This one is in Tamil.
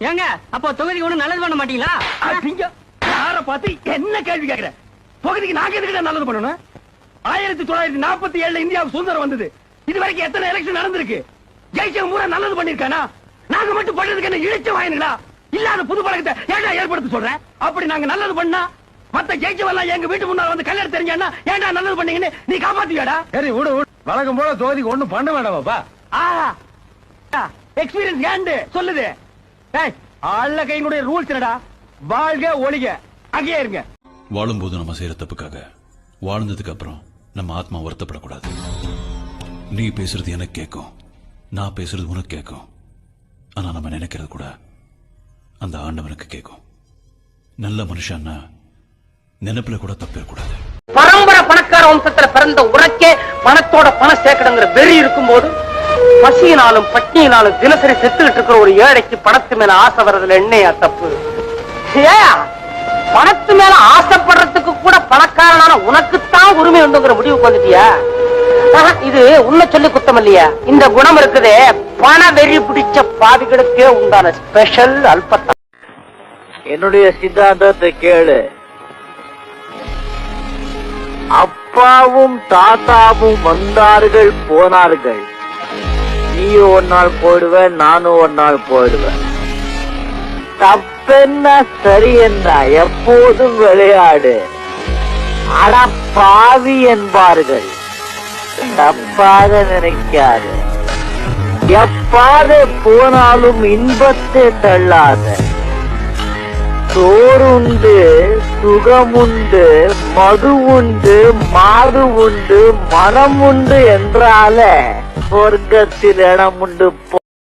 ஏங்க அப்போ தொகுதிக்கு ஒண்ணும் நல்லது பண்ண மாட்டீங்களா. யார பார்த்து என்ன கேள்வி கேக்குற பகுதிக்கு நாங்க எதுக்கு நல்லது பண்ணணும்? ஆயிரத்தி தொள்ளாயிரத்தி நாற்பத்தி ஏழுல இந்தியாவுக்கு சுதந்திரம் வந்தது. இது வரைக்கும் எத்தனை எலெக்ஷன் நடந்திருக்கு? ஜெயிச்சவங்க பூரா நல்லது பண்ணிருக்கானா நாங்க மட்டும் பண்றதுக்கு என்ன இழிச்ச வாயினுங்களா? இல்லாத புது பழக்கத்தை ஏன்டா ஏற்படுத்த சொல்றேன் அப்படி நாங்க நல்லது பண்ணா மத்த ஜெயிச்சவெல்லாம் எங்க வீட்டு முன்னால வந்து கல்யாணம் தெரிஞ்சானா ஏன்டா நல்லது பண்ணீங்கன்னு நீ காப்பாத்துவியாடா சரி விடு விடு. வழக்கம் போல தொகுதிக்கு ஒண்ணும் பண்ண வேண்டாமாப்பா ஆஹா. எக்ஸ்பீரியன்ஸ் கேண்டு சொல்லுது. ஆள்ல கையினுடைய ரூல்ஸ் என்னடா? வாழ்க ஒளிக அங்கேயே இருங்க. வாழும்போது நம்ம செய்யற தப்புக்காக வாழ்ந்ததுக்கு அப்புறம் நம்ம ஆத்மா வருத்தப்படக்கூடாது. நீ பேசுறது எனக்கு கேட்கும் நான் பேசுறது உனக்கு கேட்கும். ஆனா நம்ம நினைக்கிறது கூட அந்த ஆண்டவனுக்கு கேட்கும். நல்ல மனுஷன்னா நினைப்புல கூட தப்பிடக்கூடாது பரம்பரை பணக்கார வம்சத்துல பிறந்த உனக்கே பணத்தோட பணம் சேர்க்கணுங்கிற வெறி இருக்கும்போது பசியினாலும் பட்டியினாலும் தினசரி செத்துக்கிட்டு இருக்கிற ஒரு ஏழைக்கு பணத்து மேல ஆசை வர்றதுல என்னையா தப்பு? பணத்து மேல ஆசைப்படுறதுக்கு கூட பணக்காரனான உனக்குத்தான் உரிமை உண்டுங்கிற முடிவுக்கு வந்துட்டியா? இது உன்னை சொல்லி குத்தம் இல்லையா? இந்த குணம் இருக்குதே பண வெறி பிடிச்ச பாவிகளுக்கே உண்டான ஸ்பெஷல் அல்பத்தம் என்னுடைய சித்தாந்தத்தை கேளு. அப்பாவும் தாத்தாவும் வந்தார்கள் போனார்கள். நீ ஒரு நாள் போயிடுவ நானும் ஒரு நாள் போயிடுவேன். தப்பென்ன சரி என்ன? எப்போதும் விளையாடு. அட பாவி என்பார்கள். தப்பாக நினைக்காது. எப்பாது போனாலும் இன்பத்தை தள்ளாத. சோறுண்டு சுகமுண்டு மது உண்டு மாது உண்டு மனம் உண்டு என்றால சொர்க்கத்தில் இடம் உண்டு